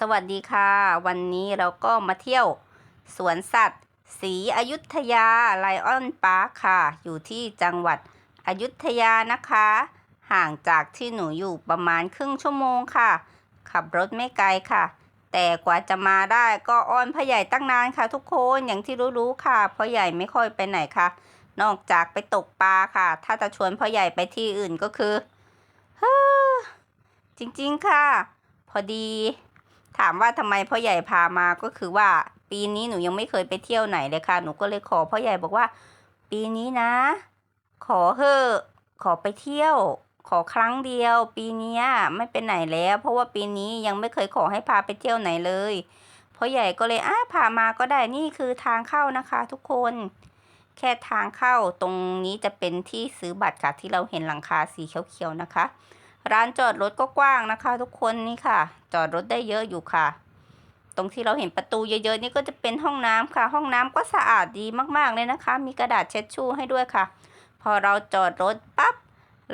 สวัสดีค่ะ วันนี้เราก็มาเที่ยวสวนสัตว์ศรีอยุธยาไลออนพาร์คค่ะ อยู่ที่จังหวัดอยุธยานะคะ ห่างจากที่หนูอยู่ประมาณครึ่งชั่วโมงค่ะ ขับรถไม่ไกลค่ะ แต่กว่าจะมาได้ก็อ้อนพ่อใหญ่ตั้งนานค่ะทุกคนอย่างที่รู้ๆค่ะพ่อใหญ่ไม่ค่อยไปไหนค่ะ นอกจากไปตกปลาค่ะ ถ้าจะชวนพ่อใหญ่ไปที่อื่นก็คือเฮ้อจริงๆค่ะ พอดี ถามว่าทำไมพ่อใหญ่พามาก็คือว่าปีนี้หนูยังไม่เคยไปเที่ยวไหนเลยค่ะ หนูก็เลยขอพ่อใหญ่บอกว่า ปีนี้นะ ขอเถอะขอไปเที่ยว ขอครั้งเดียว ปีนี้ไม่เป็นไหนแล้ว เพราะว่าปีนี้ยังไม่เคยขอให้พาไปเที่ยวไหนเลยพ่อใหญ่ก็เลยอ้าพามาก็ได้นี่คือทางเข้านะคะ ทุกคน แค่ทางเข้าตรงนี้จะเป็นที่ซื้อบัตรค่ะที่เราเห็นหลังคาสีเขียวๆนะคะ ร้านจอดรถก็กว้างนะคะ ทุกคนนี่ค่ะ จอดรถได้เยอะอยู่ค่ะ ตรงที่เราเห็นประตูเยอะๆนี่ก็จะเป็นห้องน้ำค่ะ ห้องน้ำก็สะอาดดีมากๆเลยนะคะ มีกระดาษเช็ดชู่ให้ด้วยค่ะ พอเราจอดรถปั๊บ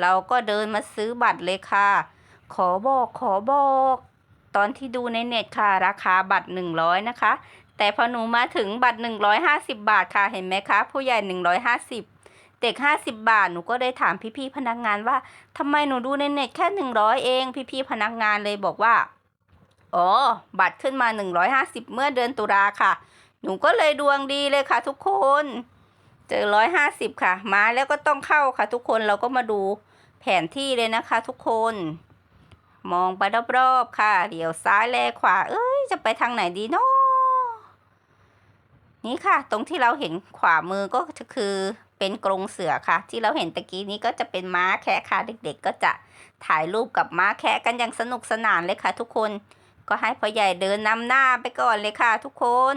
เราก็เดินมาซื้อบัตรเลยค่ะ ขอบอกขอบอกตอนที่ดูในเน็ตค่ะ ราคาบัตร 100 นะคะ แต่พอหนูมาถึงบัตร 150 บาทค่ะเห็นไหมคะ ผู้ใหญ่ 150 เด็ก 50 บาท หนูก็ได้ถามพี่ๆพนักงานว่าทำไมหนูดูในเน็ตแค่ 100 เอง พี่ๆพนักงานเลยบอกว่า อ๋อ บัตรขึ้นมา 150 เมื่อเดือนตุลาค่ะ หนูก็เลยดวงดีเลยค่ะ ทุกคน เจอ 150 ค่ะ มาแล้วก็ต้องเข้าค่ะ ทุกคน เราก็มาดูแผนที่เลยนะคะ ทุกคน มองไปรอบๆค่ะเดี๋ยวซ้ายแลขวา เอ้ย จะไปทางไหนดีเนาะนี่ค่ะ ตรงที่เราเห็นขวามือก็คือ เป็นกรงเสือค่ะ ที่เราเห็นตะกี้นี้ก็จะเป็นม้าแคะค่ะเด็กๆ ก็จะถ่ายรูปกับม้าแคะกันอย่างสนุกสนานเลยค่ะ ทุกคนก็ให้พ่อใหญ่เดินนำหน้าไปก่อนเลยค่ะ ทุกคน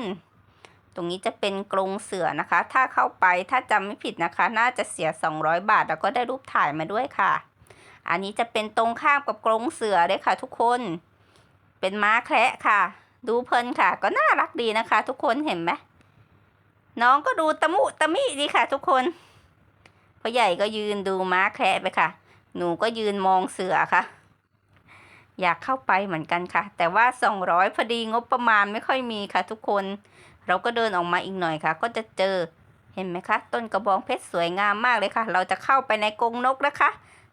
ตรงนี้จะเป็นกรงเสือนะคะ ถ้าเข้าไปถ้าจำไม่ผิดนะคะ น่าจะเสีย 200 บาท แล้วก็ได้รูปถ่ายมาด้วยค่ะ อันนี้จะเป็นตรงข้ามกับกรงเสือเลยค่ะ ทุกคน เป็นม้าแคระค่ะ ดูเพลินค่ะ ก็น่ารักดีนะคะ ทุกคนเห็นไหม น้องก็ดูตะมุตะมิดีค่ะ ทุกคนพ่อใหญ่ก็ยืนดูม้าแคระไปค่ะ หนูก็ยืนมองเสือค่ะ อยากเข้าไปเหมือนกันค่ะ แต่ว่า200พอดีงบประมาณไม่ค่อยมีค่ะ ทุกคน เราก็เดินออกมาอีกหน่อยค่ะ ก็จะเจอเห็นไหมคะ ต้นกระบองเพชรสวยงามมากเลยค่ะ เราจะเข้าไปในกรงนกนะคะ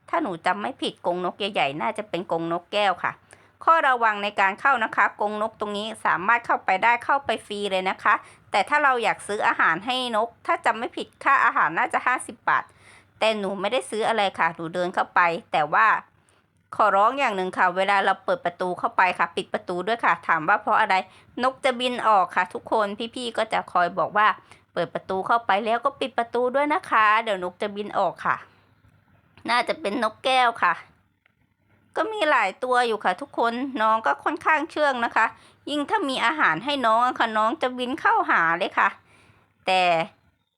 ถ้าหนูจำไม่ผิดกรงนกใหญ่ๆน่าจะเป็นกรงนกแก้วค่ะ ข้อระวังในการเข้านะคะกรงนกตรงนี้สามารถเข้าไปได้เข้าไปฟรีเลยนะคะ แต่ถ้าเราอยากซื้ออาหารให้นก ถ้าจำไม่ผิดค่าอาหารน่าจะ 50 บาท แต่หนูไม่ได้ซื้ออะไรค่ะหนูเดินเข้าไป แต่ว่าขอร้องอย่างหนึ่งค่ะ เวลาเราเปิดประตูเข้าไปค่ะ ปิดประตูด้วยค่ะ ถามว่าเพราะอะไรนกจะบินออกค่ะ ทุกคนพี่ๆก็จะคอยบอกว่า เปิดประตูเข้าไปแล้วก็ปิดประตูด้วยนะคะ เดี๋ยวนกจะบินออกค่ะ น่าจะเป็นนกแก้วค่ะ ก็มีหลายตัวอยู่ค่ะทุกคนน้องก็ค่อนข้างเชื่องนะคะ ยิ่งถ้ามีอาหารให้น้องค่ะน้องจะบินเข้าหาเลยค่ะ แต่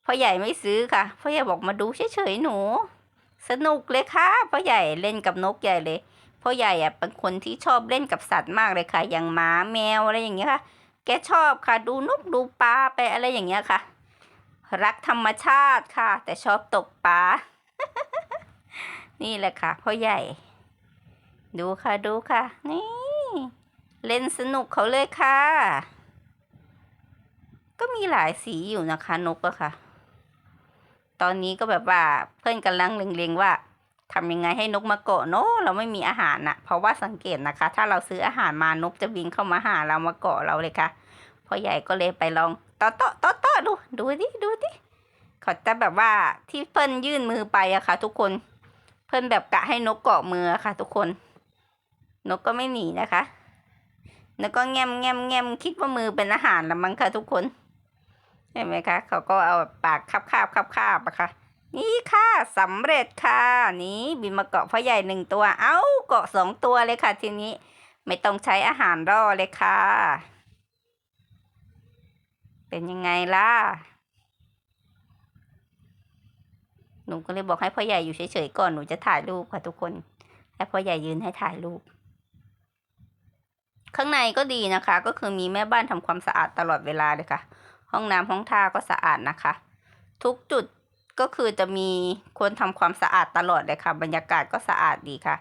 พ่อใหญ่ไม่ซื้อค่ะพ่อใหญ่บอกมาดูเฉยๆหนู สนุกเลยค่ะพ่อใหญ่เล่นกับนกใหญ่เลยพ่อใหญ่อะเป็นคนที่ชอบเล่นกับสัตว์มากเลยค่ะ อย่างหมาแมวอะไรอย่างเงี้ยค่ะ แกชอบค่ะดูนกดูปลาไปอะไรอย่างเงี้ยค่ะ รักธรรมชาติค่ะ แต่ชอบตกปลานี่แหละค่ะพ่อใหญ่ ดูค่ะดูค่ะ นี่ เล่นสนุกเขาเลยค่ะ ก็มีหลายสีอยู่นะคะนกอะค่ะ ตอนนี้ก็แบบว่าเพื่อนกำลังเล็งๆว่าทำยังไงให้นกมาเกาะเนอะเราไม่มีอาหารน่ะเพราะว่าสังเกตนะคะ ถ้าเราซื้ออาหารมานกจะบินเข้ามาหาเรามาเกาะเราเลยค่ะพ่อใหญ่ก็เลยไปลองต่อต่อต่อต่อดู ดูดิดูดิเขาจะแบบว่าที่เพิ่นยื่นมือไปอะค่ะ ทุกคน เพิ่นแบบกะให้นกเกาะมืออะค่ะ ทุกคน นกก็ไม่หนีนะคะแล้วก็แงมแงมแงมคิดว่ามือเป็นอาหารละมั้งค่ะทุกคน เห็นไหมคะ เขาก็เอาปากคาบคาบคาบคาบอะค่ะ นี่ค่ะสำเร็จค่ะ นี่บินมาเกาะพ่อใหญ่หนึ่งตัว เอ้าเกาะสองตัวเลยค่ะทีนี้ ไม่ต้องใช้อาหารรอเลยค่ะ เป็นยังไงล่ะหนูก็เลยบอกให้พ่อใหญ่อยู่เฉยๆก่อนหนูจะถ่ายรูปค่ะทุกคน ให้พ่อใหญ่ยืนให้ถ่ายรูป ข้างในก็ดีนะคะ ก็คือมีแม่บ้านทำความสะอาดตลอดเวลาเลยค่ะ ห้องน้ำห้องท่าก็สะอาดนะคะ ทุกจุดก็คือจะมีคนทำความสะอาดตลอดเลยค่ะ บรรยากาศก็สะอาดดีค่ะ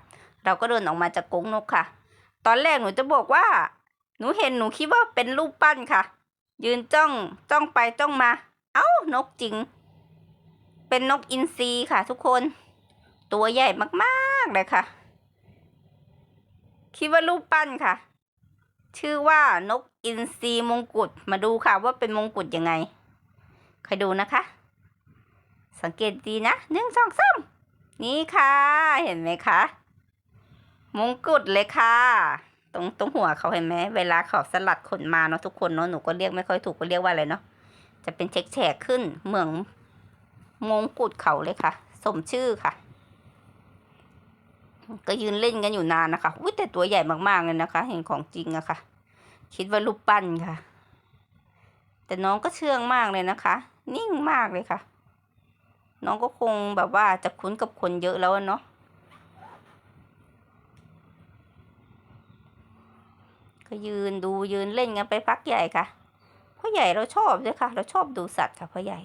เราก็เดินออกมาจากกงนกค่ะ ตอนแรกหนูจะบอกว่า หนูเห็นหนูคิดว่าเป็นรูปปั้นค่ะ ยืนจ้องจ้องไปจ้องมา เอ้านกจริง เป็นนกอินทรีค่ะ ทุกคน ตัวใหญ่มากๆเลยค่ะ คิดว่ารูปปั้นค่ะ ชื่อว่านกอินทรีมงกุฎมาดูค่ะว่าเป็นมงกุฎยังไงใครดูนะคะ สังเกตดีนะหนึ่งสองสามนี่ค่ะ เห็นไหมคะมงกุฎเลยค่ะ ตรงตรงหัวเขาเห็นไหมเวลาเขาสลัดขนมาเนาะทุกคนเนาะหนูก็เรียกไม่ค่อยถูกก็เรียกว่าอะไรเนาะจะเป็นเช็คแฉกขึ้นเหมืองมงกุฎเขาเลยค่ะ สมชื่อค่ะ ก็ยืนเล่นกันอยู่นานนะคะอุ้ยแต่ตัวใหญ่มากๆเลยนะคะ เห็นของจริงอะค่ะ คิดว่ารูปปั้นค่ะ แต่น้องก็เชื่องมากเลยนะคะ นิ่งมากเลยค่ะ น้องก็คงแบบว่าจะคุ้นกับคนเยอะแล้วเนาะก็ยืนดูยืนเล่นกันไปพักใหญ่ค่ะพ่อใหญ่เราชอบด้วยค่ะ เราชอบดูสัตว์ค่ะพ่อใหญ่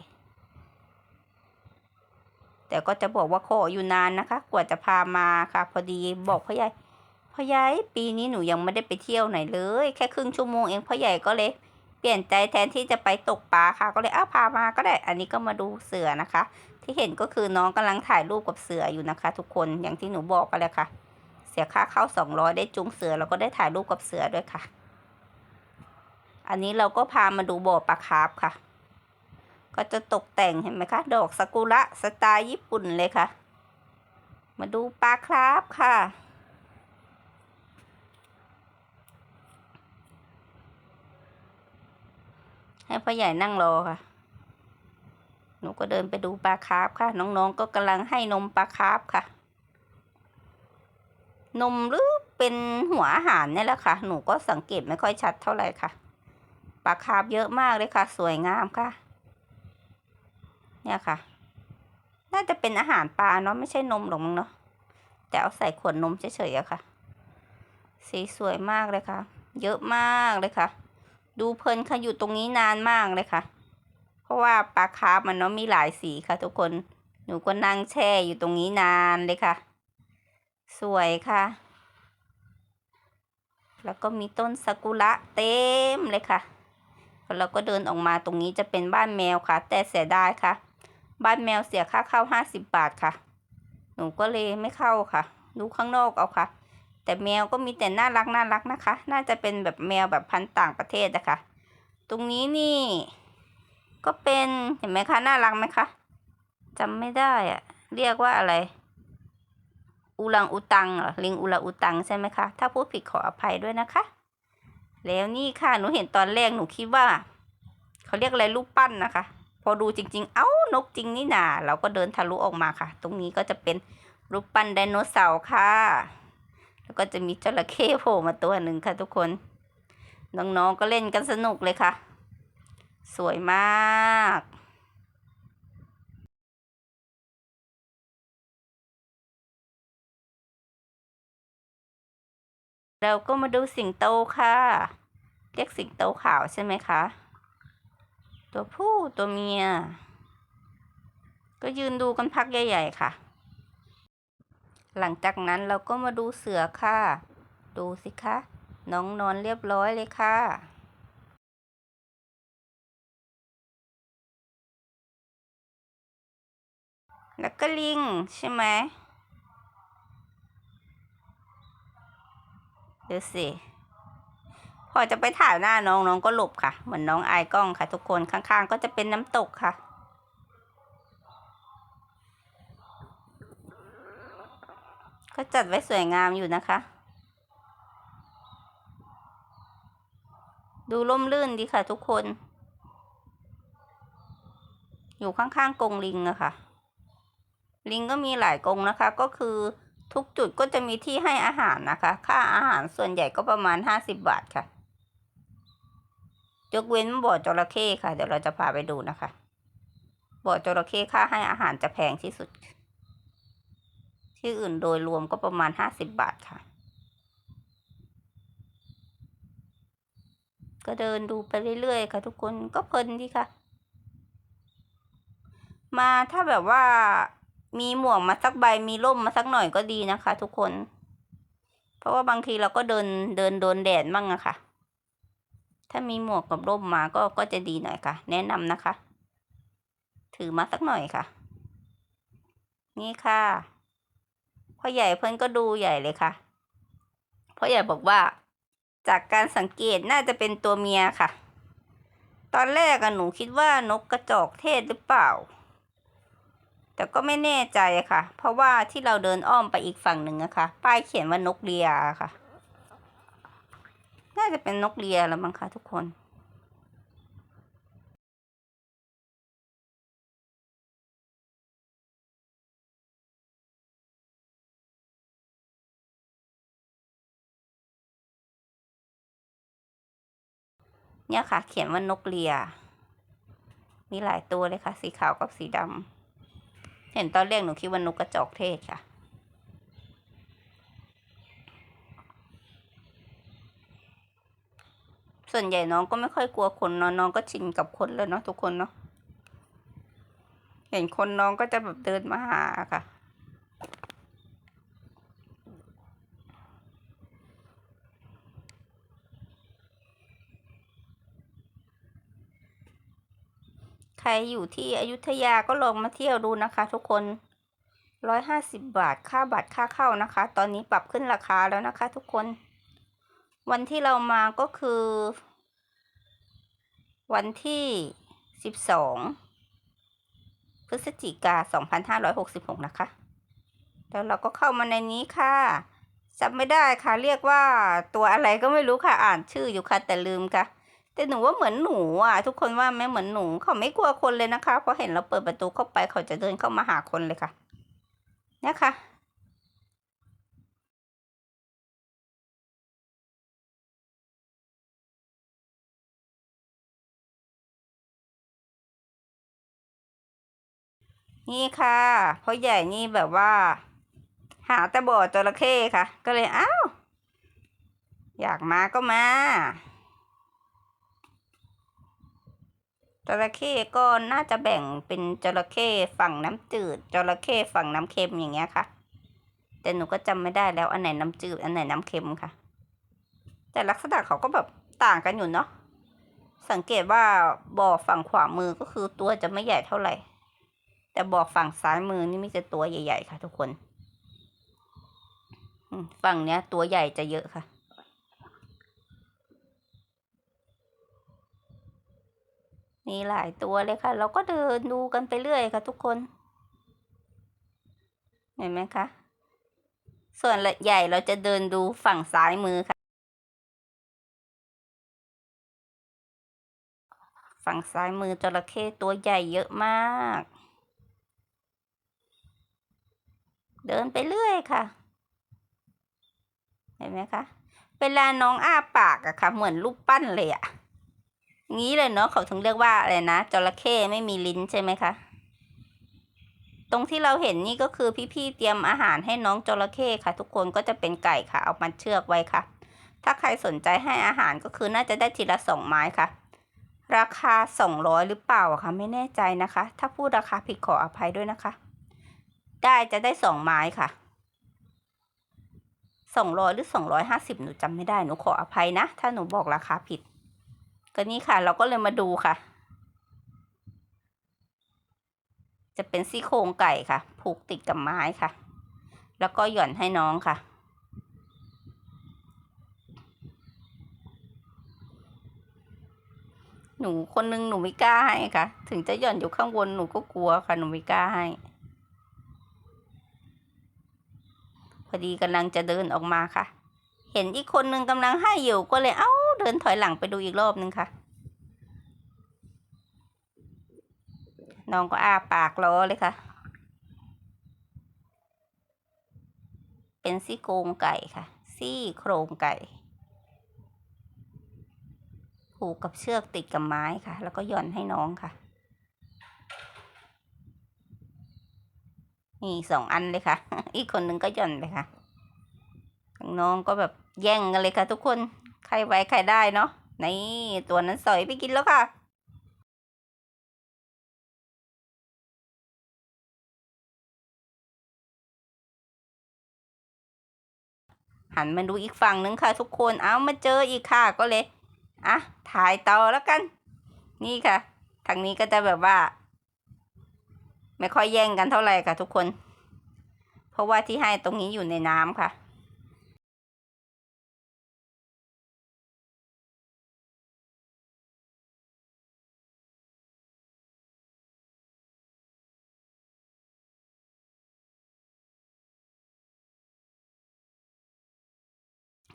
แต่ก็จะบอกว่าขออยู่นานนะคะ กว่าจะพามาค่ะ พอดีบอกพ่อใหญ่พ่อใหญ่ปีนี้หนูยังไม่ได้ไปเที่ยวไหนเลย แค่ครึ่งชั่วโมงเองพ่อใหญ่ก็เลย เปลี่ยนใจแทนที่จะไปตกปลาค่ะ ก็เลยอ้าพามาก็ได้ อันนี้ก็มาดูเสือนะคะ ที่เห็นก็คือน้องกำลังถ่ายรูปกับเสืออยู่นะคะ ทุกคนอย่างที่หนูบอกไปเลยค่ะ เสียค่าเข้าสองร้อยได้จูงเสือแล้วก็ได้ถ่ายรูปกับเสือด้วยค่ะ อันนี้เราก็พามาดูบ่อปลาคาร์ฟค่ะ ก็จะตกแต่งเห็นไหมคะ ดอกซากุระสไตล์ญี่ปุ่นเลยค่ะ มาดูปลาคราฟค่ะ ให้พ่อใหญ่นั่งรอค่ะ หนูก็เดินไปดูปลาคร์ฟค่ะ น้องๆก็กำลังให้นมปลาคร์ฟค่ะ นมหรือเป็นหัวอาหารเนี่ยแหละค่ะ หนูก็สังเกตไม่ค่อยชัดเท่าไหร่ค่ะ ปลาคร์ฟเยอะมากเลยค่ะ สวยงามค่ะ เนี่ยค่ะ น่าจะเป็นอาหารปลาเนาะไม่ใช่นมหรอกมั้งเนาะแต่เอาใส่ขวดนมเฉยๆอะค่ะ สีสวยมากเลยค่ะ เยอะมากเลยค่ะ ดูเพลินค่ะอยู่ตรงนี้นานมากเลยค่ะ เพราะว่าปลาคาร์ฟมันเนาะมีหลายสีค่ะ ทุกคนหนูก็นั่งแช่อยู่ตรงนี้นานเลยค่ะ สวยค่ะ แล้วก็มีต้นซากุระเต็มเลยค่ะเราก็เดินออกมาตรงนี้จะเป็นบ้านแมวค่ะ แต่เสียดายค่ะ บ้านแมวเสียค่าเข้าห้าสิบบาทค่ะ หนูก็เลยไม่เข้าค่ะ ดูข้างนอกเอาค่ะ แต่แมวก็มีแต่น่ารักน่ารักนะคะ น่าจะเป็นแบบแมวแบบพันธุ์ต่างประเทศนะคะ ตรงนี้นี่ ก็เป็นเห็นไหมคะน่ารักไหมคะจำไม่ได้อะเรียกว่าอะไร อูรังอูตังเหรอลิงอูรังอูตังใช่ไหมคะ ถ้าพูดผิดขออภัยด้วยนะคะ แล้วนี่ค่ะหนูเห็นตอนแรกหนูคิดว่า เขาเรียกอะไรรูปปั้นนะคะ พอดูจริง ๆ เอ้านกจริงนี่นาเราก็เดินทะลุออกมาค่ะ ตรงนี้ก็จะเป็นรูปปั้นไดโนเสาร์ค่ะ แล้วก็จะมีจระเข้โผล่มาตัวหนึ่งค่ะทุกคน น้องๆก็เล่นกันสนุกเลยค่ะ สวยมากเราก็มาดูสิงโตค่ะ เรียกสิงโตขาวใช่ไหมคะ ตัวผู้ตัวเมีย ก็ยืนดูกันพักใหญ่ ๆ ค่ะ หลังจากนั้นเราก็มาดูเสือค่ะ ดูสิคะ น้องนอนเรียบร้อยเลยค่ะแล้วก็ลิงใช่ไหมเดี๋ยวสิ อจะไปถ่ายหน้าน้องน้องก็หลบค่ะ เหมือนน้องอายกล้องค่ะ ทุกคนข้างๆ ก็จะเป็นน้ำตกค่ะ ก็จัดไว้สวยงามอยู่นะคะ ดูร่มรื่นดีค่ะ ทุกคน อยู่ข้างๆกรงลิงอะค่ะ ลิงก็มีหลายกรงนะคะ ก็คือทุกจุดก็จะมีที่ให้อาหารนะคะ ค่าอาหารส่วนใหญ่ก็ประมาณห้าสิบบาทค่ะ ยกเว้นบ่อจระเข้ค่ะ เดี๋ยวเราจะพาไปดูนะคะ บ่อจระเข้ค่าให้อาหารจะแพงที่สุด ที่อื่นโดยรวมก็ประมาณห้าสิบบาทค่ะ ก็เดินดูไปเรื่อยๆค่ะ ทุกคนก็เพลินดีค่ะ มาถ้าแบบว่ามีหมวกมาสักใบมีร่มมาสักหน่อยก็ดีนะคะ ทุกคน เพราะว่าบางทีเราก็เดินเดินโดนแดดมั่งอะค่ะ ถ้ามีหมวกกับร่มมาก็ก็จะดีหน่อยค่ะ แนะนำนะคะ ถือมาสักหน่อยค่ะ นี่ค่ะพ่อใหญ่เพิ่นก็ดูใหญ่เลยค่ะพ่อใหญ่บอกว่า จากการสังเกตน่าจะเป็นตัวเมียค่ะ ตอนแรกอะหนูคิดว่านกกระจอกเทศหรือเปล่า แต่ก็ไม่แน่ใจค่ะ เพราะว่าที่เราเดินอ้อมไปอีกฝั่งหนึ่งนะคะ ป้ายเขียนว่านกเรียค่ะ น่าจะเป็นนกเรียแล้วมั้งคะทุกคนเนี่ยค่ะ เขียนว่านกเรีย มีหลายตัวเลยค่ะ สีขาวกับสีดำ เห็นตอนแรกหนูคิดว่านกกระจอกเทศค่ะ ส่วนใหญ่น้องก็ไม่ค่อยกลัวคนเนาะน้องก็ชินกับคนแล้วเนาะทุกคนเนาะเห็นคนน้องก็จะแบบเดินมาหาค่ะ ใครอยู่ที่อยุธยาก็ลองมาเที่ยวดูนะคะ ทุกคนร้อยห้าสิบบาทค่าบัตรค่าเข้านะคะ ตอนนี้ปรับขึ้นราคาแล้วนะคะ ทุกคน วันที่เรามาก็คือ วันที่สิบสองพฤศจิกาสองพันห้าร้อยหกสิบหกนะคะ แล้วเราก็เข้ามาในนี้ค่ะจำไม่ได้ค่ะ เรียกว่าตัวอะไรก็ไม่รู้ค่ะ อ่านชื่ออยู่ค่ะ แต่ลืมค่ะ แต่หนูว่าเหมือนหนูอะ ทุกคนว่าไหม่เหมือนหนู เขาไม่กลัวคนเลยนะคะ เพราะเห็นเราเปิดประตูเข้าไปเขาจะเดินเข้ามาหาคนเลยค่ะ เนี่ยค่ะ นี่ค่ะพ่อใหญ่นี่แบบว่า หาแต่บ่อจระเข้ค่ะ ก็เลยอ้าวอยากมาก็มาจระเข้ก็น่าจะแบ่งเป็นจระเข้ฝั่งน้ำจืดจระเข้ฝั่งน้ำเค็มอย่างเงี้ยค่ะ แต่หนูก็จำไม่ได้แล้วอันไหนน้ำจืดอันไหนน้ำเค็มค่ะ แต่ลักษณะเขาก็แบบต่างกันอยู่เนาะสังเกตว่าบ่อฝั่งขวามือก็คือตัวจะไม่ใหญ่เท่าไหร่ แต่บ่อฝั่งซ้ายมือนี่มีแต่ตัวใหญ่ๆ ค่ะทุกคน ฝั่งเนี้ย ตัวใหญ่จะเยอะค่ะ มีหลายตัวเลยค่ะ เราก็เดินดูกันไปเรื่อยค่ะทุกคน เห็นไหมคะ ส่วนใหญ่เราจะเดินดูฝั่งซ้ายมือค่ะ ฝั่งซ้ายมือจระเข้ตัวใหญ่เยอะมาก เดินไปเรื่อยค่ะ เห็นไหมคะ เวลาน้องอ้าปากอะค่ะ เหมือนรูปปั้นเลยอะงี้เลยเนาะเขาถึงเรียกว่าอะไรนะจระเข้ไม่มีลิ้นใช่ไหมคะตรงที่เราเห็นนี่ก็คือพี่ๆเตรียมอาหารให้น้องจระเข้ค่ะ ทุกคนก็จะเป็นไก่ค่ะ เอามาเชือกไว้ค่ะ ถ้าใครสนใจให้อาหารก็คือน่าจะได้ทีละสองไม้ค่ะ ราคาสองร้อยหรือเปล่าอะคะไม่แน่ใจนะคะ ถ้าพูดราคาผิดขออภัยด้วยนะคะ ได้จะได้สองไม้ค่ะสองร้อยหรือสองร้อยห้าสิบหนูจำไม่ได้หนูขออภัยนะ ถ้าหนูบอกราคาผิด ก็นี่ค่ะ เราก็เลยมาดูค่ะ จะเป็นซี่โครงไก่ค่ะ ผูกติดกับไม้ค่ะ แล้วก็หย่อนให้น้องค่ะหนูคนนึงหนูไม่กล้าให้ค่ะ ถึงจะหย่อนอยู่ข้างบนหนูก็กลัวค่ะ หนูไม่กล้าให้ พอ ดีกำลังจะเดินออกมาค่ะ เห็นอีกคนนึงกำลังให้อยู่ก็เลยเอ้าเดินถอยหลังไปดูอีกรอบนึงค่ะ น้องก็อ้าปากล้อเลยค่ะ เป็นซี่โครงไก่ค่ะ ซี่โครงไก่ผูกกับเชือกติดกับไม้ค่ะ แล้วก็หย่อนให้น้องค่ะ นี่สองอันเลยค่ะ อีกคนหนึ่งก็หย่อนไปค่ะน้องก็แบบแย่งกันเลยค่ะ ทุกคน ใครไว้ใครได้เนาะ นี่ตัวนั้นสอยไปกินแล้วค่ะหันมาดูอีกฝั่งนึงค่ะ ทุกคน เอามาเจออีกค่ะก็เลย อะ ถ่ายต่อแล้วกัน นี่ค่ะ ทางนี้ก็จะแบบว่า ไม่ค่อยแย่งกันเท่าไหร่ค่ะทุกคน เพราะว่าที่ให้ตรงนี้อยู่ในน้ำค่ะ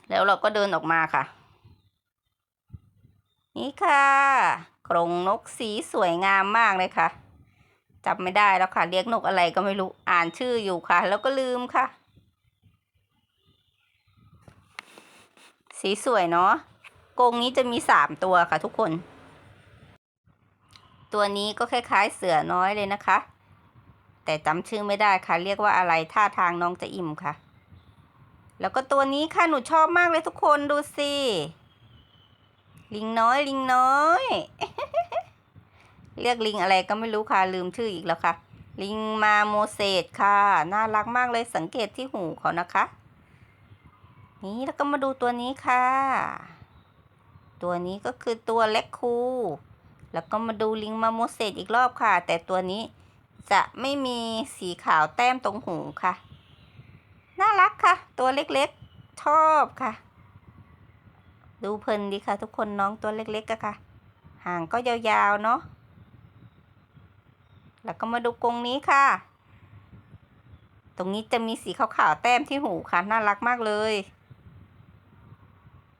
แล้วเราก็เดินออกมาค่ะ นี่ค่ะกรงนกสีสวยงามมากเลยค่ะ จำไม่ได้แล้วค่ะ เรียกนกอะไรก็ไม่รู้อ่านชื่ออยู่ค่ะ แล้วก็ลืมค่ะ สีสวยเนาะกรงนี้จะมีสามตัวค่ะทุกคน ตัวนี้ก็คล้ายๆเสือน้อยเลยนะคะ แต่จำชื่อไม่ได้ค่ะ เรียกว่าอะไรท่าทางน้องจะอิ่มค่ะ แล้วก็ตัวนี้ค่ะหนูชอบมากเลยทุกคนดูสิลิงน้อยลิงน้อย เรียกลิงอะไรก็ไม่รู้ค่ะลืมชื่ออีกแล้วค่ะ ลิงมาโมเสสค่ะ น่ารักมากเลยสังเกตที่หูเขานะคะ นี่แล้วก็มาดูตัวนี้ค่ะ ตัวนี้ก็คือตัวเล็กคูแล้วก็มาดูลิงมาโมเสสอีกรอบค่ะ แต่ตัวนี้จะไม่มีสีขาวแต้มตรงหูค่ะ น่ารักค่ะ ตัวเล็กๆ ชอบค่ะ ดูเพลินดีค่ะ ทุกคนน้องตัวเล็กๆอะค่ะหางก็ยาวๆ เนาะ แล้วก็มาดูกรงนี้ค่ะ ตรงนี้จะมีสีขาวๆแต้มที่หูค่ะ น่ารักมากเลย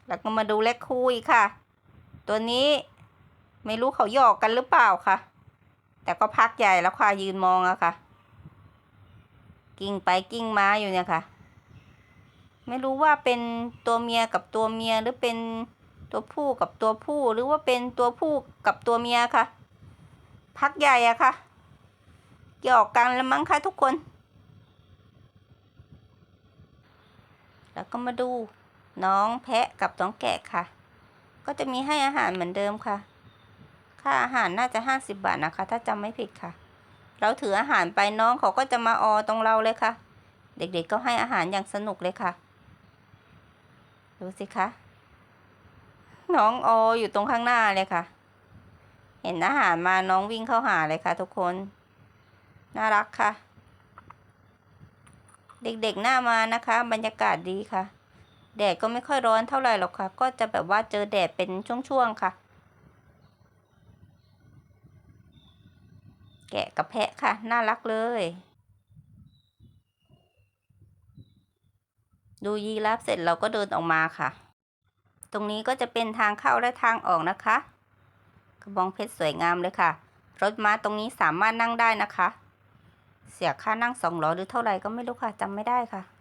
แล้วก็มาดูเล็กคูอีกค่ะ ตัวนี้ไม่รู้เขาหยอกกันหรือเปล่าค่ะ แต่ก็พักใหญ่แล้วค่ะยืนมองอะค่ะ กิ้งไปกิ้งมาอยู่เนี่ยค่ะ ไม่รู้ว่าเป็นตัวเมียกับตัวเมียหรือเป็นตัวผู้กับตัวผู้หรือว่าเป็นตัวผู้กับตัวเมียค่ะ พักใหญ่อะค่ะ หยอกกันล้วมั้งคะทุกคน แล้วก็มาดูน้องแพะกับน้องแกะค่ะ ก็จะมีให้อาหารเหมือนเดิมค่ะ ค่าอาหารน่าจะห้าสิบบาทนะคะ ถ้าจำไม่ผิดค่ะ เราถืออาหารไปน้องเขาก็จะมาออตรงเราเลยค่ะ เด็กๆก็ให้อาหารอย่างสนุกเลยค่ะ ดูสิคะ น้องอออยู่ตรงข้างหน้าเลยค่ะ เห็นอาหารมาน้องวิ่งเข้าหาเลยค่ะทุกคน น่ารักค่ะ เด็กๆหน้ามานะคะ บรรยากาศดีค่ะ แดดก็ไม่ค่อยร้อนเท่าไหร่หรอกค่ะ ก็จะแบบว่าเจอแดดเป็นช่วงๆค่ะ แกะกับแพะค่ะ น่ารักเลย ดูยีราฟเสร็จเราก็เดินออกมาค่ะ ตรงนี้ก็จะเป็นทางเข้าและทางออกนะคะกระบองเพชรสวยงามเลยค่ะ รถม้าตรงนี้สามารถนั่งได้นะคะ เสียค่านั่งสองร้อยหรือเท่าไหร่ก็ไม่รู้ค่ะจำไม่ได้ค่ะ